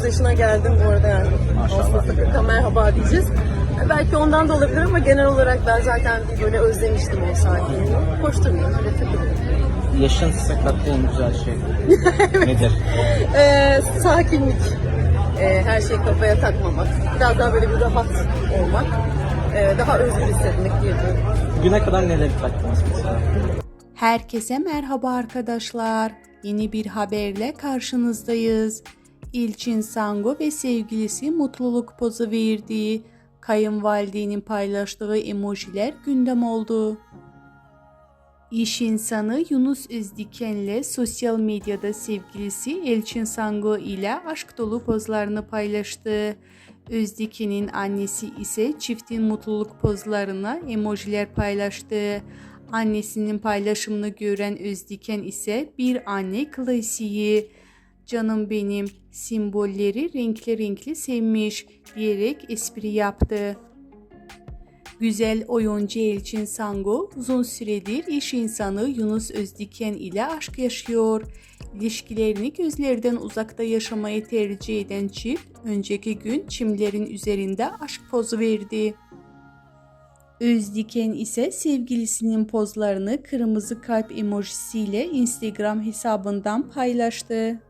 19 yaşına geldim bu arada yani. Maşallah. 40'a merhaba diyeceğiz. Belki ondan da olabilir ama genel olarak ben zaten bir böyle özlemiştim o sakinliği. Koşturmuyorum. Yaşın size kattığı en güzel şey nedir? Ee, sakinlik, Ee, her şeyi kafaya takmamak, biraz daha böyle bir rahat olmak, Ee, daha özgür hissetmek diyebilirim. Güne kadar neler taktınız mesela? Herkese merhaba arkadaşlar. Yeni bir haberle karşınızdayız. İlçin Sango ve sevgilisi mutluluk pozu verdi. Kayınvalidenin paylaştığı emojiler gündem oldu. İş insanı Yunus Özdiken'le sosyal medyada sevgilisi Elçin Sango ile aşk dolu pozlarını paylaştı. Özdiken'in annesi ise çiftin mutluluk pozlarına emojiler paylaştı. Annesinin paylaşımını gören Özdiken ise bir anne klasiği. Canım benim simbolleri renkli renkli sevmiş diyerek espri yaptı. Güzel oyuncu Elçin Sango uzun süredir iş insanı Yunus Özdiken ile aşk yaşıyor. İlişkilerini gözlerden uzakta yaşamayı tercih eden çift önceki gün çimlerin üzerinde aşk pozu verdi. Özdiken ise sevgilisinin pozlarını kırmızı kalp emojisiyle Instagram hesabından paylaştı.